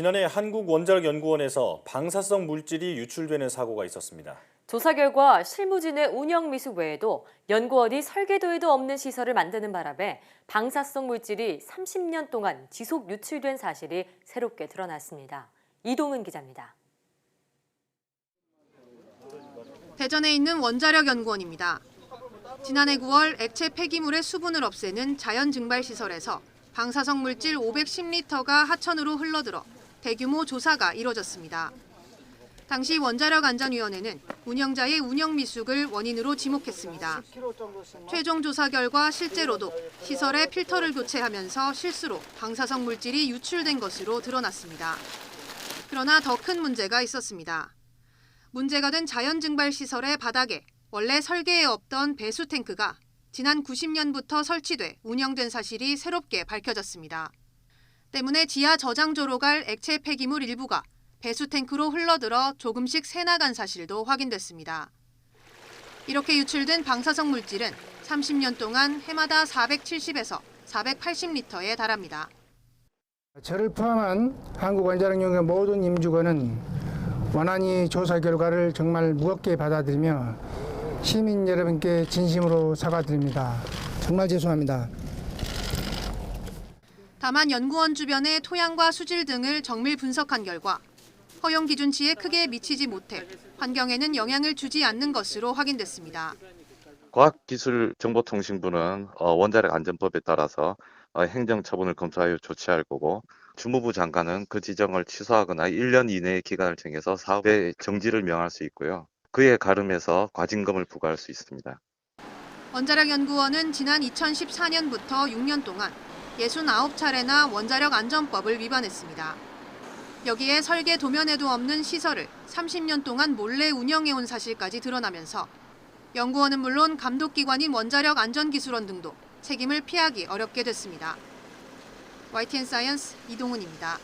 지난해 한국원자력연구원에서 방사성 물질이 유출되는 사고가 있었습니다. 조사 결과 실무진의 운영 미숙 외에도 연구원이 설계도에도 없는 시설을 만드는 바람에 방사성 물질이 30년 동안 지속 유출된 사실이 새롭게 드러났습니다. 이동은 기자입니다. 대전에 있는 원자력 연구원입니다. 지난해 9월 액체 폐기물의 수분을 없애는 자연 증발 시설에서 방사성 물질 510리터가 하천으로 흘러들어 대규모 조사가 이뤄졌습니다. 당시 원자력 안전위원회는 운영자의 운영 미숙을 원인으로 지목했습니다. 최종 조사 결과 실제로도 시설에 필터를 교체하면서 실수로 방사성 물질이 유출된 것으로 드러났습니다. 그러나 더 큰 문제가 있었습니다. 문제가 된 자연 증발 시설의 바닥에 원래 설계에 없던 배수 탱크가 지난 90년부터 설치돼 운영된 사실이 새롭게 밝혀졌습니다. 때문에 지하 저장조로 갈 액체 폐기물 일부가 배수 탱크로 흘러들어 조금씩 새나간 사실도 확인됐습니다. 이렇게 유출된 방사성 물질은 30년 동안 해마다 470에서 480리터에 달합니다. 저를 포함한 한국원자력연구원 모든 임직원은 원안이 조사 결과를 정말 무겁게 받아들이며 시민 여러분께 진심으로 사과드립니다. 정말 죄송합니다. 다만 연구원 주변의 토양과 수질 등을 정밀 분석한 결과 허용 기준치에 크게 미치지 못해 환경에는 영향을 주지 않는 것으로 확인됐습니다. 과학기술정보통신부는 어, 원자력 안전법에 따라서 어, 행정처분을 검토하여 조치할 거고 주무부 장관은 그 지정을 취소하거나 1년 이내의 기간을 정해서 사업의 정지를 명할 수 있고요. 그에 가름해서 과징금을 부과할 수 있습니다. 원자력 연구원은 지난 2014년부터 6년 동안 69차례나 원자력 안전법을 위반했습니다. 여기에 설계 도면에도 없는 시설을 30년 동안 몰래 운영해온 사실까지 드러나면서 연구원은 물론 감독기관인 원자력 안전기술원 등도 책임을 피하기 어렵게 됐습니다. YTN 사이언스 이동훈입니다.